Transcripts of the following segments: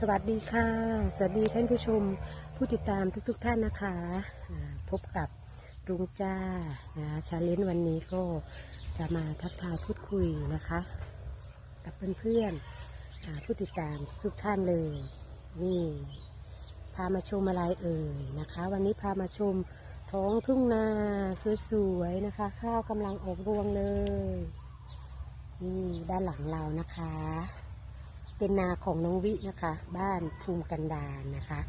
สวัสดีค่ะ สวัสดีท่านผู้ชมผู้ติดตามทุกๆทท่านนะคะพบกับลุงจ้านะชาเลนจ์วันนี้ก็จะมาทักทายพูดคุยนะคะ กับเพื่อนๆอ่าผู้ติดตามทุกท่านเลยนี่พามาชมอะไรเอ่ยนะคะ วันนี้พามาชมท้องทุ่งนาสวยๆนะคะ ข้าวกำลังออกรวงเลยนี่ด้านหลังเรานะคะ เป็นนาของน้องวินะคะ บ้านภูมิกันดารนะคะ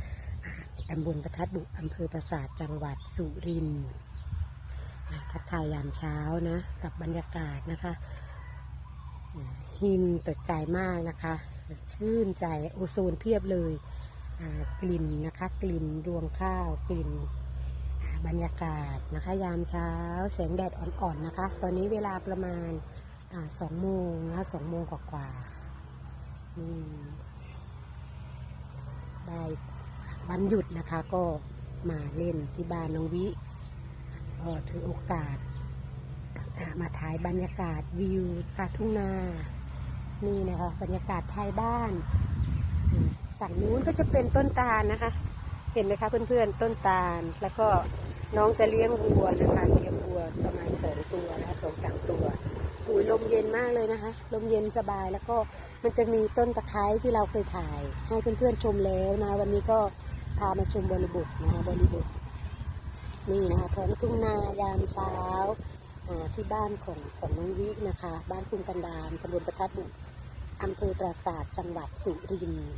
อ่าตำบลประทัดบุอำเภอปราสาทจังหวัดสุรินทร์อ่าทักทายยามเช้านะกับบรรยากาศนะคะอืมหินเปิดใจมากนะคะ ชื่นใจโอโซนเพียบเลยกลิ่นนะคะกลิ่นรวงข้าวกลิ่นบรรยากาศนะคะ ยามเช้าแสงแดดอ่อนๆนะคะ ตอนนี้เวลาประมาณสองโมงนะสองโมงกว่าๆอืม ได้วันหยุดนะคะ ก็มาเล่นที่บ้านน้องวิก็ถือโอกาส มาถ่ายบรรยากาศวิวตาทุ่งนา นี่นะคะ บรรยากาศไทยบ้านฝั่งนู้นก็จะเป็นต้นตาลนะคะ เห็นไหมคะเพื่อนๆ ต้นตาล แล้วก็น้องจะเลี้ยงวัวนะคะ เลี้ยงวัวประมาณสองตัวนะคะสองสามตัว อุ้ยลมเย็นมากเลยนะคะ ลมเย็นสบายแล้วก็มันจะมีต้นตะไคร้ที่เราเคยถ่าย ให้เพื่อนๆชมแล้วนะ วันนี้ก็พามาชมบริบทนะคะบริบท นี่นะคะท้องทุ่งนายามเช้าที่บ้านของของน้องวินะคะ บ้านคุณกันดามตำบลประทัดบุอำเภอปราสาทจังหวัดสุรินทร์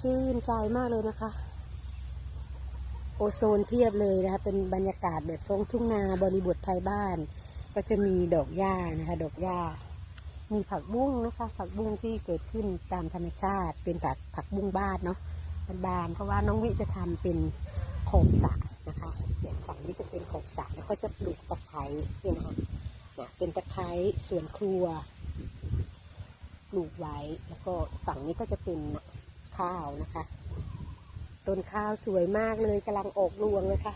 ชื่นใจมากเลยนะคะ โอโซนเพียบเลยนะคะ เป็นบรรยากาศแบบท้องทุ่งนาบริบทไทยบ้าน ก็จะมีดอกหญ้านะคะ ดอกหญ้า มีผักบุ้งนะคะ ผักบุ้งที่เกิดขึ้นตามธรรมชาติ เป็นผักผักบุ้งบ้านเนาะบานๆเพราะว่าน้องวิจะทำเป็นโขบสระนะคะเนี่ยฝั่งนี้จะเป็นโขบสระแล้วก็จะปลูกตะไคร้เนี่ยนะคะเนี่ยเป็นตะไคร้สวนครัว ปลูกไว้ แล้วก็ฝั่งนี้ก็จะเป็นข้าวนะคะ ต้นข้าวสวยมากเลยกำลังออกรวงเลยค่ะ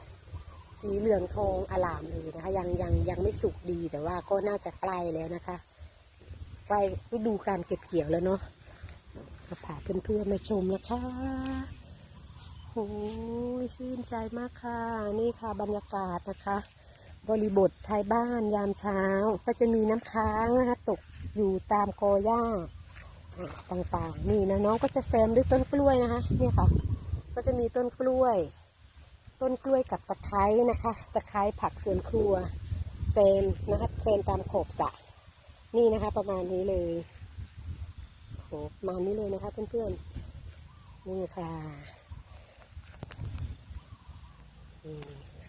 สีเหลืองทองอลามเลยนะคะ ยังยังยังไม่สุกดีแต่ว่าก็น่าจะใกล้แล้วนะคะใกล้ฤดูการเก็บเกี่ยวแล้วเนาะก็พาเพื่อนๆมาชมนะคะโอ้ยชื่นใจมากค่ะ นี่ค่ะบรรยากาศนะคะ บริบทไทยบ้านยามเช้า ก็จะมีน้ำค้างนะคะตกอยู่ตามกอหญ้าต่างๆ นี่นะน้องก็จะแซมด้วยต้นกล้วยนะคะ เนี่ยค่ะ ก็จะมีต้นกล้วย ต้นกล้วยกับตะไคร้นะคะ ตะไคร้ผักสวนครัวเซนนะคะเซนตามโขบสระนี่นะคะ ประมาณนี้เลยโหประมาณนี้เลยนะคะเพื่อนๆนี่ค่ะ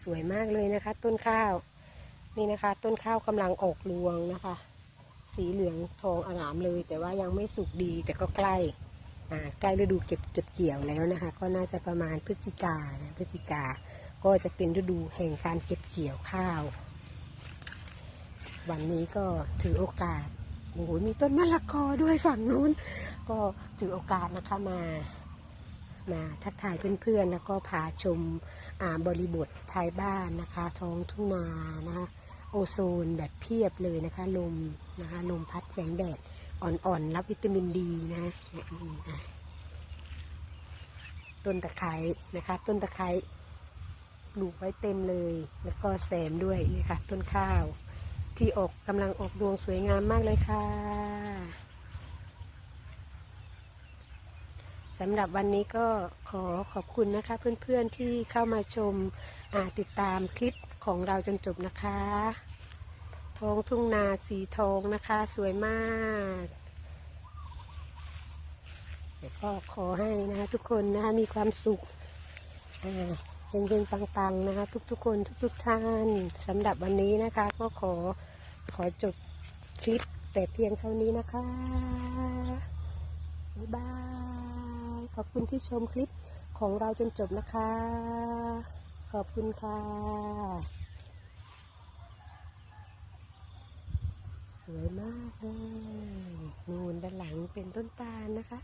สวยมากเลยนะคะ ต้นข้าว นี่นะคะ ต้นข้าวกำลังออกรวงนะคะ สีเหลืองทองอลามเลย แต่ว่ายังไม่สุกดีแต่ก็ใกล้ ใกล้ฤดูเก็บเก็บเกี่ยวแล้วนะคะ ก็น่าจะประมาณพฤศจิกานะพฤศจิกาก็จะเป็นฤดูแห่งการเก็บเกี่ยวข้าว วันนี้ก็ถือโอกาสโอ้โหมีต้นมะละกอด้วยฝั่งนู้น ก็ถือโอกาสนะคะมามาทักทายเพื่อนๆ แล้วก็พาชมอ่าบริบทไทยบ้านนะคะ ท้องทุ่งนานะคะโอโซนแบบเพียบเลยนะคะ ลมนะคะลมพัดแสงแดด อ่อนๆ รับวิตามินดีนะต้นตะไคร้นะคะ ต้นตะไคร้ปลูกไว้เต็มเลย แล้วก็แซมด้วยนี่ค่ะต้นข้าว ที่ออกกำลังออกรวงสวยงามมากเลยค่ะสำหรับวันนี้ก็ขอขอบคุณนะคะ เพื่อนๆที่เข้ามาชมติดตามคลิปของเราจนจบนะคะ ท้องทุ่งนาสีทองนะคะ สวยมากเดี๋ยวก็ขอให้นะคะทุกคนนะคะมีความสุขอ่าเฮงๆปังๆนะคะ ทุกๆคนทุกๆท่านสำหรับวันนี้นะคะ ก็ขอขอจบคลิปแต่เพียงเท่านี้นะคะ บ๊ายบาย ขอบคุณที่ชมคลิปของเราจนจบนะคะ ขอบคุณค่ะ วยมากเลยนูนด้านหลังเป็นต้นตาลนะคะ